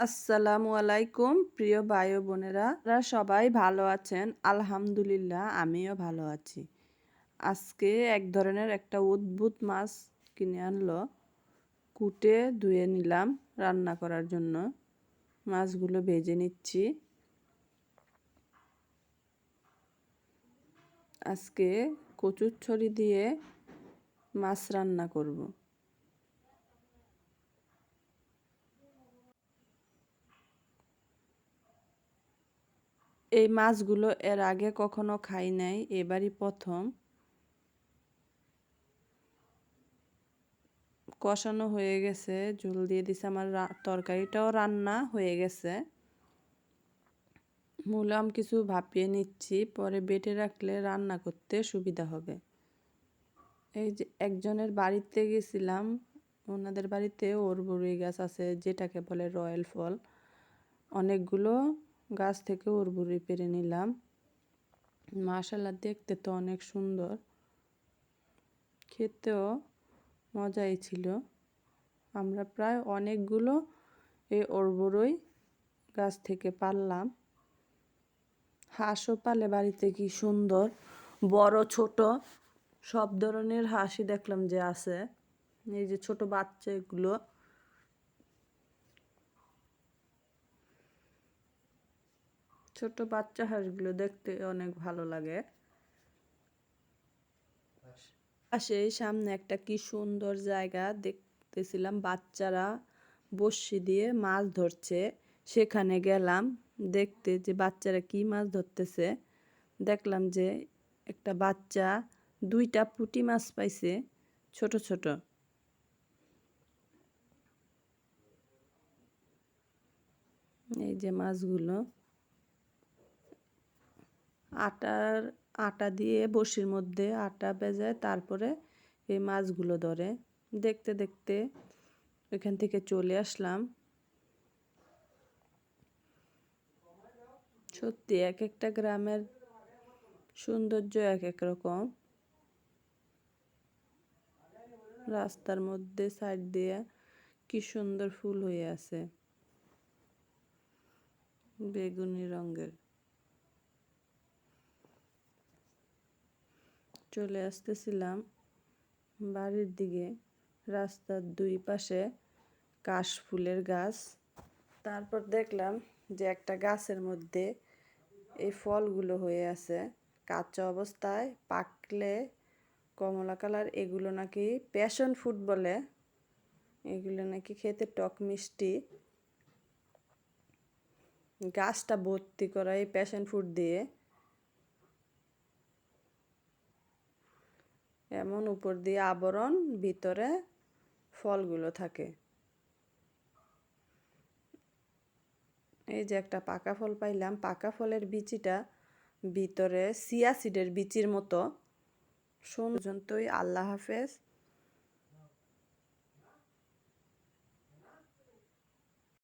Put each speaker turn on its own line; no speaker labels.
আসসালামু আলাইকুম, প্রিয় ভাই বোনেরা। সবাই ভালো আছেন? আলহামদুলিল্লাহ, আমিও ভালো আছি। আজকে এক ধরনের একটা অদ্ভুত মাছ কিনে আনলো। কুটে ধুয়ে নিলাম রান্না করার জন্য। মাছগুলো ভেজে নিচ্ছি। আজকে কচুর ছড়ি দিয়ে মাছ রান্না করব। এই মাছগুলো এর আগে কখনো খাই নাই, এবারই প্রথম। কষানো হয়ে গেছে ঝোল দিয়ে দিছে আমার তরকারিটাও রান্না হয়ে গেছে। মূলাম কিছু ভাপিয়ে নিচ্ছি, পরে বেটে রাখলে রান্না করতে সুবিধা হবে। এই যে একজনের বাড়িতে গেছিলাম, ওনাদের বাড়িতে ওর বড়ই গাছ আছে, যেটাকে বলে রয়্যাল ফল। অনেকগুলো গাছ থেকে উরবুরি পেরে নিলাম। মাশাল্লাহ দেখতে তো অনেক সুন্দর। খেতেও মজাই ছিল। আমরা প্রায় অনেকগুলো এই অরবরই গাছ থেকে পারলাম। হাঁসও পালে বাড়িতে কি সুন্দর। বড়, ছোট সব ধরনের হাঁসই দেখলাম যে আছে। এই যে ছোট বাচ্চা এগুলো ছোট বাচ্চা হাঁসগুলো দেখতে অনেক ভালো লাগে। পাশে সামনে একটা কি সুন্দর জায়গা দেখতেছিলাম, বাচ্চারা বসি দিয়ে মাছ ধরছে। সেখানে গেলাম, দেখতে যে বাচ্চারা কি মাছ ধরতেছে। দেখলাম যে একটা বাচ্চা দুইটা পুটি মাছ পাইছে, ছোট ছোট। এই যে মাছগুলো। আটার আটা দিয়ে বসির মধ্যে আটা বেজায় তারপরে এই মাছগুলো ধরে। দেখতে দেখতে ওইখান থেকে চলে আসলাম। সত্যি এক একটা গ্রামের সৌন্দর্য এক এক রকম। রাস্তার মধ্যে সাইড দিয়ে কি সুন্দর ফুল হয়ে আছে। বেগুনি রঙের। চলে আসতেছিলাম বাড়ির দিকে। রাস্তার দুই পাশে কাশ ফুলের গাছ। তারপর দেখলাম যে একটা গাছের মধ্যে এই ফলগুলো হয়ে আছে। কাঁচা অবস্থায় পাকলে কমলা কালার, এগুলো নাকি প্যাশন ফুড বলে। এগুলো নাকি খেতে টক মিষ্টি। গাছটা ভর্তি করা এই প্যাশন ফুড দিয়ে এমন উপর দিয়ে আবরণ ভিতরে ফলগুলো থাকে। এই যে একটা পাকা ফল পাইলাম, পাকা ফলের বিচিটা ভিতরে সিয়া সিডের বিচির মতো। পর্যন্তই আল্লাহ হাফেজ।